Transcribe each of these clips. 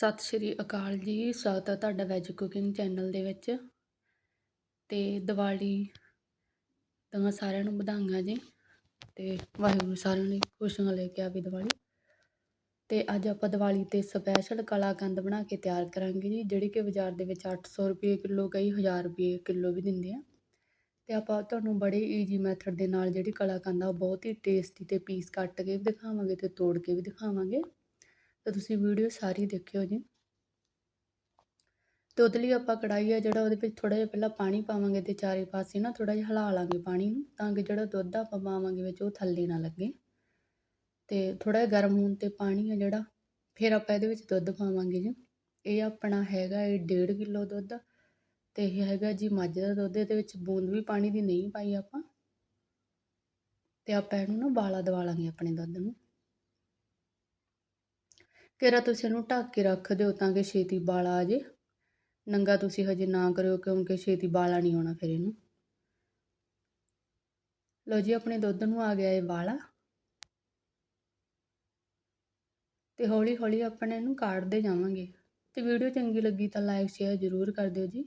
ਸਤਿ ਸ਼੍ਰੀ ਅਕਾਲ ਜੀ, ਸਵਾਗਤ ਹੈ ਤੁਹਾਡਾ ਵੈਜ ਕੁਕਿੰਗ ਚੈਨਲ ਦੇ ਵਿੱਚ। ਤੇ ਦੀਵਾਲੀ ਤਾਂ ਸਾਰਿਆਂ ਨੂੰ ਵਧਾਈਆਂ ਜੀ। ਤੇ ਵਾਹਿਗੁਰੂ ਸਾਰਿਆਂ ਨੂੰ ਖੁਸ਼ੀਆਂ ਲੈ ਕੇ ਆਵੇ ਦੀਵਾਲੀ। ਤੇ ਅੱਜ ਆਪਾਂ ਦੀਵਾਲੀ ਤੇ ਸਪੈਸ਼ਲ ਕਲਾਕੰਦ ਬਣਾ ਕੇ ਤਿਆਰ ਕਰਾਂਗੇ ਜੀ, ਜਿਹੜੀ ਕਿ ਬਾਜ਼ਾਰ ਦੇ ਵਿੱਚ 800 ਰੁਪਏ ਕਿਲੋ ਕਈ 1000 ਰੁਪਏ ਕਿਲੋ ਵੀ ਦਿੰਦੇ ਆ। ਤੇ ਆਪਾਂ ਤੁਹਾਨੂੰ ਬੜੇ ਈਜ਼ੀ ਮੈਥਡ ਦੇ ਨਾਲ ਜਿਹੜੀ ਕਲਾਕੰਦ ਆ, ਉਹ ਬਹੁਤ ਹੀ ਟੇਸਟੀ ਤੇ ਪੀਸ ਕੱਟ ਕੇ ਵੀ ਦਿਖਾਵਾਂਗੇ ਤੇ ਤੋੜ ਕੇ ਵੀ ਦਿਖਾਵਾਂਗੇ। ਤਾਂ ਤੁਸੀਂ ਵੀਡੀਓ ਸਾਰੀ ਦੇਖਿਓ ਜੀ। ਤੇ ਉਹਦੇ ਲਈ ਆਪਾਂ ਕੜਾਈ ਆ ਜਿਹੜਾ ਉਹਦੇ ਵਿੱਚ ਥੋੜਾ ਜਿਹਾ ਪਹਿਲਾਂ ਪਾਣੀ ਪਾਵਾਂਗੇ ਤੇ ਚਾਰੇ ਪਾਸੇ ਨਾ ਥੋੜਾ ਜਿਹਾ ਹਿਲਾ ਲਾਂਗੇ ਪਾਣੀ ਨੂੰ ਤਾਂ ਕਿ ਜਿਹੜਾ ਦੁੱਧ ਆਪਾਂ ਪਾਵਾਂਗੇ ਵਿੱਚ ਉਹ ਥੱਲੇ ਨਾ ਲੱਗੇ। ਤੇ ਥੋੜਾ ਜਿਹਾ ਗਰਮ ਹੋਣ ਤੇ ਪਾਣੀ ਆ ਜਿਹੜਾ, ਫਿਰ ਆਪਾਂ ਇਹਦੇ ਵਿੱਚ ਦੁੱਧ ਪਾਵਾਂਗੇ ਜੀ। ਇਹ ਆਪਣਾ ਹੈਗਾ ਇਹ 1.5 ਕਿਲੋ ਦੁੱਧ ਤੇ ਇਹ ਹੈਗਾ ਜੀ ਮੱਝ ਦਾ ਦੁੱਧ, ਇਹਦੇ ਵਿੱਚ ਬੂੰਦ ਵੀ ਪਾਣੀ ਦੀ ਨਹੀਂ ਪਾਈ ਆਪਾਂ। ਤੇ ਆਪਾਂ ਇਹਨੂੰ ਨਾ ਬਾਲਾ ਦਵਾ ਲਾਂਗੇ ਆਪਣੇ ਦੁੱਧ ਨੂੰ। ਕਿਰਾ ਤੁਸੀਂ ਇਹਨੂੰ ਢੱਕ ਕੇ ਰੱਖ ਦਿਓ ਤਾਂ ਕਿ ਛੇਤੀ ਬਾਲਾ ਆ ਜੇ। ਨੰਗਾ ਤੁਸੀਂ ਹਜੇ ਨਾ ਕਰਿਓ ਕਿਉਂਕਿ ਛੇਤੀ ਬਾਲਾ ਨਹੀਂ ਆਉਣਾ ਫਿਰ ਇਹਨੂੰ। ਲੋ ਜੀ, ਆਪਣੇ ਦੁੱਧ ਨੂੰ ਆ ਗਿਆ ਇਹ ਬਾਲਾ ਤੇ ਹੌਲੀ ਹੌਲੀ ਆਪਣੇ ਇਹਨੂੰ ਕਾੜਦੇ ਜਾਵਾਂਗੇ। ਤੇ ਵੀਡੀਓ ਚੰਗੀ ਲੱਗੀ ਤਾਂ ਲਾਈਕ, ਸ਼ੇਅਰ ਜ਼ਰੂਰ ਕਰ ਦਿਓ ਜੀ।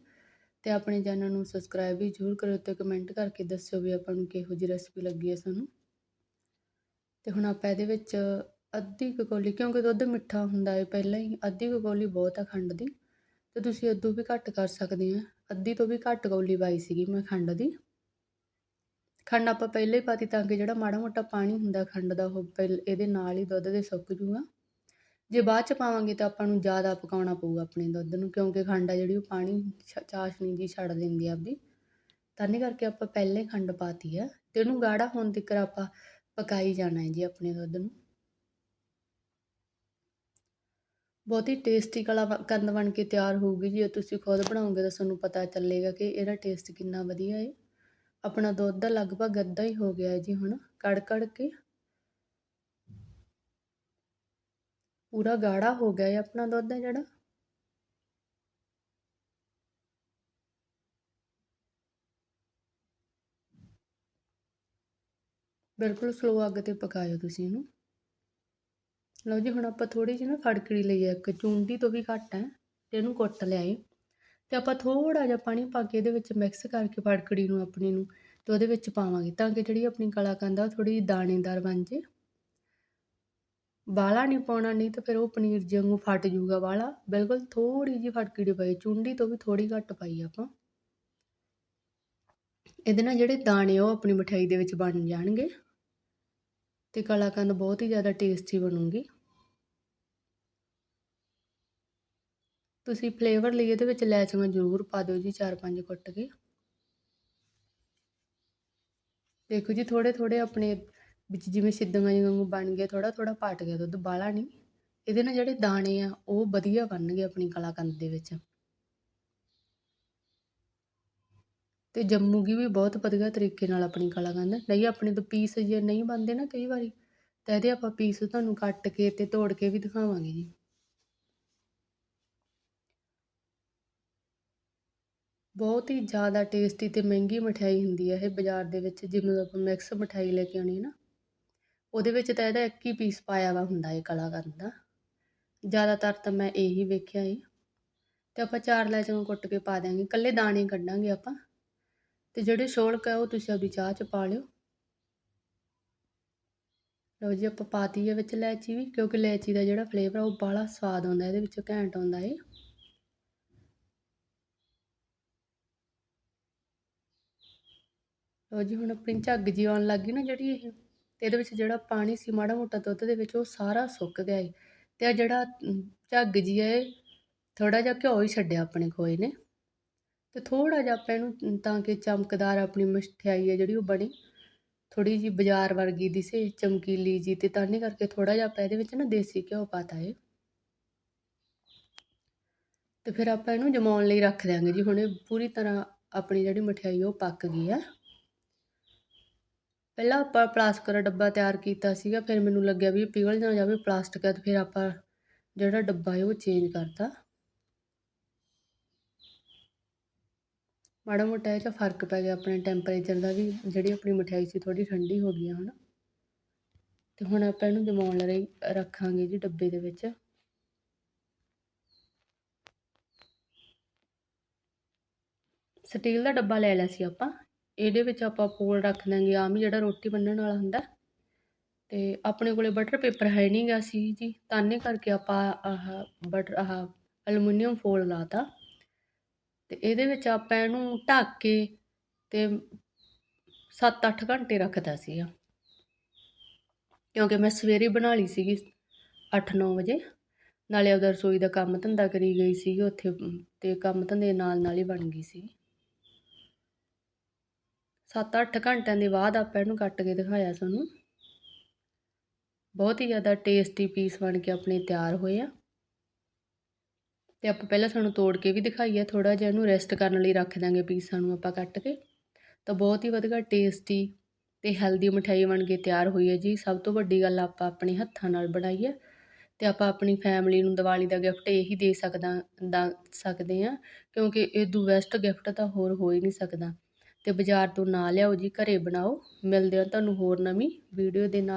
ਤੇ ਆਪਣੇ ਚੈਨਲ ਨੂੰ ਸਬਸਕ੍ਰਾਈਬ ਵੀ ਜ਼ਰੂਰ ਕਰਿਓ ਤੇ ਕਮੈਂਟ ਕਰਕੇ ਦੱਸਿਓ ਵੀ ਆਪਾਂ ਨੂੰ ਕਿਹੋ ਜਿਹੀ ਰੈਸਪੀ ਲੱਗੀ ਹੈ ਸਾਨੂੰ। ਤੇ ਹੁਣ ਆਪਾਂ ਇਹਦੇ ਵਿੱਚ ਅੱਧੀ ਕੁ ਕੌਲੀ, ਕਿਉਂਕਿ ਦੁੱਧ ਮਿੱਠਾ ਹੁੰਦਾ ਹੈ ਪਹਿਲਾਂ ਹੀ, ਅੱਧੀ ਕੁ ਕੌਲੀ ਬਹੁਤ ਆ ਖੰਡ ਦੀ ਅਤੇ ਤੁਸੀਂ ਅੱਧੂ ਵੀ ਘੱਟ ਕਰ ਸਕਦੇ ਆ। ਅੱਧੀ ਤੋਂ ਵੀ ਘੱਟ ਕੌਲੀ ਪਾਈ ਸੀਗੀ ਮੈਂ ਖੰਡ ਦੀ। ਖੰਡ ਆਪਾਂ ਪਹਿਲਾਂ ਹੀ ਪਾਤੀ ਤਾਂ ਕਿ ਜਿਹੜਾ ਮਾੜਾ ਮੋਟਾ ਪਾਣੀ ਹੁੰਦਾ ਖੰਡ ਦਾ, ਉਹ ਪਹਿਲ, ਇਹਦੇ ਨਾਲ ਹੀ ਦੁੱਧ ਦੇ ਸੁੱਕ ਜੂਗਾ। ਜੇ ਬਾਅਦ ਚ ਪਾਵਾਂਗੇ ਤਾਂ ਆਪਾਂ ਨੂੰ ਜ਼ਿਆਦਾ ਪਕਾਉਣਾ ਪਊਗਾ ਆਪਣੇ ਦੁੱਧ ਨੂੰ, ਕਿਉਂਕਿ ਖੰਡ ਆ ਜਿਹੜੀ ਉਹ ਪਾਣੀ ਚਾਸ਼ਨੀ ਜੀ ਛੱਡ ਦਿੰਦੀ ਆ ਆਪਦੀ। ਤਾਂ ਨਹੀਂ ਕਰਕੇ ਆਪਾਂ ਪਹਿਲਾਂ ਹੀ ਖੰਡ ਪਾਤੀ ਆ, ਤੇ ਉਹਨੂੰ ਗਾੜਾ ਹੋਣ ਤੱਕ ਆਪਾਂ ਪਕਾਈ ਜਾਣਾ ਹੈ ਜੀ ਆਪਣੇ ਦੁੱਧ ਨੂੰ। ਬਹੁਤ ਹੀ ਟੇਸਟੀ ਕਲਾ ਕੰਦ ਬਣ ਕੇ ਤਿਆਰ ਹੋਊਗੀ ਜੇ ਤੁਸੀਂ ਖੁਦ ਬਣਾਓਗੇ ਤਾਂ ਤੁਹਾਨੂੰ ਪਤਾ ਚੱਲੇਗਾ ਕਿ ਇਹਦਾ ਟੇਸਟ ਕਿੰਨਾ ਵਧੀਆ ਹੈ ਆਪਣਾ ਦੁੱਧ ਦਾ ਲਗਭਗ ਅੱਧਾ ਹੀ ਹੋ ਗਿਆ ਹੈ ਜੀ ਹੁਣ ਕੜ ਕੜ ਕੇ। ਪੂਰਾ ਗਾੜਾ ਹੋ ਗਿਆ ਹੈ ਆਪਣਾ ਦੁੱਧ ਹੈ ਜਿਹੜਾ। ਬਿਲਕੁਲ ਸਲੋ ਅੱਗ ਤੇ ਪਕਾਇਓ ਤੁਸੀਂ ਇਹਨੂੰ। ਲਓ ਜੀ, ਹੁਣ ਆਪਾਂ ਥੋੜੀ ਜਿਹੀ ਨਾ ਫੜਕੜੀ ਲਈ ਹੈ ਇੱਕ, ਚੂੰਡੀ ਤੋਂ ਵੀ ਘੱਟ ਹੈ, ਤੇ ਇਹਨੂੰ ਕੁੱਟ ਲਿਆਏ ਤੇ ਆਪਾਂ ਥੋੜਾ ਜਿਹਾ ਪਾਣੀ ਪਾ ਕੇ ਇਹਦੇ ਵਿੱਚ ਮਿਕਸ ਕਰਕੇ ਫੜਕੜੀ ਨੂੰ, ਆਪਣੀ ਨੂੰ, ਤੇ ਉਹਦੇ ਵਿੱਚ ਪਾਵਾਂਗੇ, ਤਾਂ ਕਿ ਜਿਹੜੀ ਆਪਣੀ ਕਲਾਕੰਦ ਆ, ਉਹ ਥੋੜੀ ਦਾਣੇਦਾਰ ਬਣ ਜੇ। ਵਾਲਾ ਨਹੀਂ ਪਾਉਣਾ, ਨਹੀਂ ਤਾਂ ਫਿਰ ਉਹ ਪਨੀਰ ਵਾਂਗੂ ਫਟ ਜਾਊਗਾ ਵਾਲਾ। ਬਿਲਕੁਲ ਥੋੜੀ ਜਿਹੀ ਫੜਕੜੀ ਪਾਈ, ਚੁੰਡੀ ਤੋਂ ਵੀ ਥੋੜੀ ਘੱਟ ਪਾਈ ਆਪਾਂ। ਇਹਦੇ ਨਾਲ ਜਿਹੜੇ ਦਾਣੇ ਉਹ ਆਪਣੀ ਮਠਿਆਈ ਦੇ ਵਿੱਚ ਬਣ ਜਾਣਗੇ, ਤੇ ਕਲਾਕੰਦ ਬਹੁਤ ਹੀ ਜ਼ਿਆਦਾ ਟੇਸਟੀ ਬਣੂਗੀ। ਤੁਸੀਂ ਫਲੇਵਰ ਲਈ ਇਹਦੇ ਵਿੱਚ ਇਲਾਇਚੀਆਂ ਜ਼ਰੂਰ ਪਾ ਦਿਓ ਜੀ ਚਾਰ ਪੰਜ ਕੁੱਟ ਕੇ। ਦੇਖੋ ਜੀ ਥੋੜੇ ਥੋੜੇ ਆਪਣੇ ਵਿੱਚ ਜਿਵੇਂ ਸਿੱਧੀਆਂ ਜਿਹੀਆਂ ਬਣ ਗਏ ਥੋੜਾ ਥੋੜਾ ਪਾਟ ਗਿਆ ਦੁੱਧ ਬਾਲਾ ਨਹੀਂ। ਇਹਦੇ ਨਾਲ ਜਿਹੜੇ ਦਾਣੇ ਆ, ਉਹ ਵਧੀਆ ਬਣਨਗੇ ਆਪਣੀ ਕਲਾਕੰਦ ਦੇ ਵਿੱਚ। ਤੇ ਜੰਮੂਗੀ ਵੀ ਬਹੁਤ ਵਧੀਆ ਤਰੀਕੇ ਨਾਲ ਆਪਣੀ ਕਲਾਕੰਦ, ਨਹੀਂ ਆਪਣੇ ਤੋਂ ਪੀਸ ਜੇ ਨਹੀਂ ਬਣਦੇ ਨਾ ਕਈ ਵਾਰੀ, ਤਾਂ ਇਹਦੇ ਆਪਾਂ ਪੀਸ ਤੁਹਾਨੂੰ ਕੱਟ ਕੇ ਤੇ ਤੋੜ ਕੇ ਵੀ ਦਿਖਾਵਾਂਗੇ ਜੀ। ਬਹੁਤ ਹੀ ਜ਼ਿਆਦਾ ਟੇਸਟੀ ਅਤੇ ਮਹਿੰਗੀ ਮਠਿਆਈ ਹੁੰਦੀ ਹੈ ਇਹ ਬਾਜ਼ਾਰ ਦੇ ਵਿੱਚ, ਜਿਵੇਂ ਆਪਾਂ ਮਿਕਸ ਮਠਿਆਈ ਲੈ ਕੇ ਆਉਣੀ ਹੈ ਨਾ, ਉਹਦੇ ਵਿੱਚ ਤਾਂ ਇਹਦਾ ਇੱਕ ਹੀ ਪੀਸ ਪਾਇਆ ਵਾ ਹੁੰਦਾ ਹੈ ਕਲਾਕੰਦ ਦਾ। ਜ਼ਿਆਦਾਤਰ ਤਾਂ ਮੈਂ ਇਹੀ ਵੇਖਿਆ ਹੈ ਅਤੇ ਆਪਾਂ ਚਾਰ ਲੈਚੀਆਂ ਕੁੱਟ ਕੇ ਪਾ ਦਿਆਂਗੇ, ਇਕੱਲੇ ਦਾਣੇ ਕੱਢਾਂਗੇ ਆਪਾਂ। ਅਤੇ ਜਿਹੜੇ ਛੋਲਕ ਹੈ ਉਹ ਤੁਸੀਂ ਆਪਣੀ ਚਾਹ 'ਚ ਪਾ ਲਿਓ। ਲਓ ਜੀ, ਆਪਾਂ ਪਾਤੀ ਹੈ ਵਿੱਚ ਇਲਾਇਚੀ ਵੀ, ਕਿਉਂਕਿ ਇਲਾਇਚੀ ਦਾ ਜਿਹੜਾ ਫਲੇਵਰ ਆ ਉਹ ਬਾਹਲਾ ਸਵਾਦ ਆਉਂਦਾ, ਇਹਦੇ ਵਿੱਚ ਘੈਂਟ ਆਉਂਦਾ ਏ। ਲਓ ਜੀ ਹੁਣ ਆਪਣੀ ਝੱਗ ਜੀ ਆਉਣ ਲੱਗ ਗਈ ਨਾ ਜਿਹੜੀ ਇਹ, ਤੇ ਇਹਦੇ ਵਿੱਚ ਜਿਹੜਾ ਪਾਣੀ ਸੀ, ਮਾੜਾ ਮੋਟਾ ਦੁੱਧ ਦੇ ਵਿੱਚ ਉਹ ਸਾਰਾ ਸੁੱਕ ਗਿਆ ਏ। ਤੇ ਆ ਜਿਹੜਾ ਝੱਗ ਜੀ ਹੈ ਥੋੜਾ ਜਿਹਾ ਘਿਓ ਹੀ ਛੱਡਿਆ ਆਪਣੇ ਖੋਏ ਨੇ ਤੇ ਥੋੜਾ ਜਿਹਾ ਆਪਾਂ ਇਹਨੂੰ ਤਾਂ ਕਿ ਚਮਕਦਾਰ ਆਪਣੀ ਮਠਿਆਈ ਹੈ ਜਿਹੜੀ ਉਹ ਬਣੀ। ਥੋੜੀ ਜੀ ਬਾਜ਼ਾਰ ਵਰਗੀ ਦੀ ਸੇ, ਚਮਕੀਲੀ ਜੀ, ਤੇ ਤਾਂ ਨਹੀਂ ਕਰਕੇ ਥੋੜਾ ਜਿਹਾ ਆਪਾਂ ਇਹਦੇ ਵਿੱਚ ਨਾ ਦੇਸੀ ਘਿਓ ਪਾਤਾ ਏ। ਤੇ ਫਿਰ ਆਪਾਂ ਇਹਨੂੰ ਜਮਾਉਣ ਲਈ ਰੱਖ ਦਿਆਂਗੇ ਜੀ। ਹੁਣ ਇਹ ਪੂਰੀ ਤਰ੍ਹਾਂ ਆਪਣੀ ਜਿਹੜੀ ਮਠਿਆਈ ਉਹ ਪੱਕ ਗਈ ਹੈ ਪਹਿਲਾਂ ਆਪਾਂ ਪਲਾਸਟਿਕ ਦਾ ਡੱਬਾ ਤਿਆਰ ਕੀਤਾ ਸੀਗਾ, ਫਿਰ ਮੈਨੂੰ ਲੱਗਿਆ ਵੀ ਪਿਘਲ ਨਾ ਜਾਵੇ ਪਲਾਸਟਿਕ ਅਤੇ ਫਿਰ ਆਪਾਂ ਜਿਹੜਾ ਡੱਬਾ ਹੈ ਉਹ ਚੇਂਜ ਕਰਤਾ। ਮਾੜਾ ਮੋਟਾ ਇਹ 'ਚ ਫ਼ਰਕ ਪੈ ਗਿਆ ਆਪਣੇ ਟੈਂਪਰੇਚਰ ਦਾ ਵੀ, ਜਿਹੜੀ ਆਪਣੀ ਮਠਿਆਈ ਸੀ ਥੋੜੀ ਠੰਡੀ ਹੋ ਗਈ ਹੈ ਹੁਣ ਤੇ ਹੁਣ ਆਪਾਂ ਇਹਨੂੰ ਜਮਾਉਣ ਲਈ ਰੱਖਾਂਗੇ ਜੀ ਡੱਬੇ ਦੇ ਵਿੱਚ। ਸਟੀਲ ਦਾ ਡੱਬਾ ਲੈ ਲਿਆ ਸੀ ਆਪਾਂ। ਇਹਦੇ ਵਿੱਚ ਆਪਾਂ ਪੋਲ ਰੱਖ ਦਾਂਗੇ ਆਮ ਜਿਹੜਾ ਰੋਟੀ ਬੰਨਣ ਵਾਲਾ ਹੁੰਦਾ। ਤੇ ਆਪਣੇ ਕੋਲੇ ਬਟਰ ਪੇਪਰ ਹੈ ਨਹੀਂ ਗਾ ਸੀ ਜੀ ਤਾਨੇ ਕਰਕੇ ਆਪਾਂ ਆਹ ਬਟਰ ਆਹ ਐਲੂਮੀਨੀਅਮ ਫੋਲ ਲਾਤਾ ਤੇ। ਇਹਦੇ ਵਿੱਚ ਆਪਾਂ ਇਹਨੂੰ ਢੱਕ ਕੇ ਤੇ 7-8 ਘੰਟੇ ਰੱਖਦਾ ਸੀਗਾ। ਕਿਉਂਕਿ ਮੈਂ ਸਵੇਰੇ ਬਣਾ ਲਈ ਸੀਗੀ 8-9 ਵਜੇ। ਨਾਲੇ ਉਹਦਾ ਰਸੋਈ ਦਾ ਕੰਮ ਧੰਦਾ ਕਰੀ ਗਈ ਸੀਗੀ ਉੱਥੇ, ਤੇ ਕੰਮ ਧੰਦੇ ਨਾਲ ਨਾਲ ਹੀ ਬਣ ਗਈ ਸੀ 7-8 ਘੰਟਿਆਂ ਦੇ ਬਾਅਦ ਆਪਾਂ ਇਹਨੂੰ ਕੱਟ ਕੇ ਦਿਖਾਇਆ ਸਾਨੂੰ। ਬਹੁਤ ਹੀ ਜ਼ਿਆਦਾ ਟੇਸਟੀ ਪੀਸ ਬਣ ਕੇ ਆਪਣੇ ਤਿਆਰ ਹੋਏ ਆ। ਤੇ ਆਪਾਂ ਪਹਿਲਾਂ ਸਾਨੂੰ ਤੋੜ ਕੇ ਵੀ ਦਿਖਾਈਆ ਥੋੜਾ ਜਿਹਾ ਇਹਨੂੰ ਰੈਸਟ ਕਰਨ ਲਈ ਰੱਖ ਦਾਂਗੇ ਪੀਸਾਂ ਨੂੰ ਆਪਾਂ ਕੱਟ ਕੇ। ਤਾਂ ਬਹੁਤ ਹੀ ਵਧੀਆ ਟੇਸਟੀ ਤੇ ਹੈਲਦੀ ਮਠਿਆਈ ਬਣ ਕੇ ਤਿਆਰ ਹੋਈ ਹੈ ਜੀ। ਸਭ ਤੋਂ ਵੱਡੀ ਗੱਲ ਆਪਾਂ ਆਪਣੇ ਹੱਥਾਂ ਨਾਲ ਬਣਾਈ ਹੈ। ਤੇ ਆਪਾਂ ਆਪਣੀ ਫੈਮਿਲੀ ਨੂੰ ਦੀਵਾਲੀ ਦਾ ਗਿਫਟ ਇਹੀ ਦੇ ਸਕਦਾ ਸਕਦੇ ਆ ਕਿਉਂਕਿ ਇਹ ਇਦੋਂ ਬੈਸਟ ਗਿਫਟ ਤਾਂ ਹੋਰ ਹੋ ਹੀ ਨਹੀਂ ਸਕਦਾ। ਅਤੇ ਬਾਜ਼ਾਰ ਤੋਂ ਨਾ ਲਿਆਓ ਜੀ, ਘਰੇ ਬਣਾਓ। ਮਿਲਦੇ ਆ ਤੁਹਾਨੂੰ ਹੋਰ ਨਵੀਂ ਵੀਡੀਓ ਦੇ ਨਾਲ।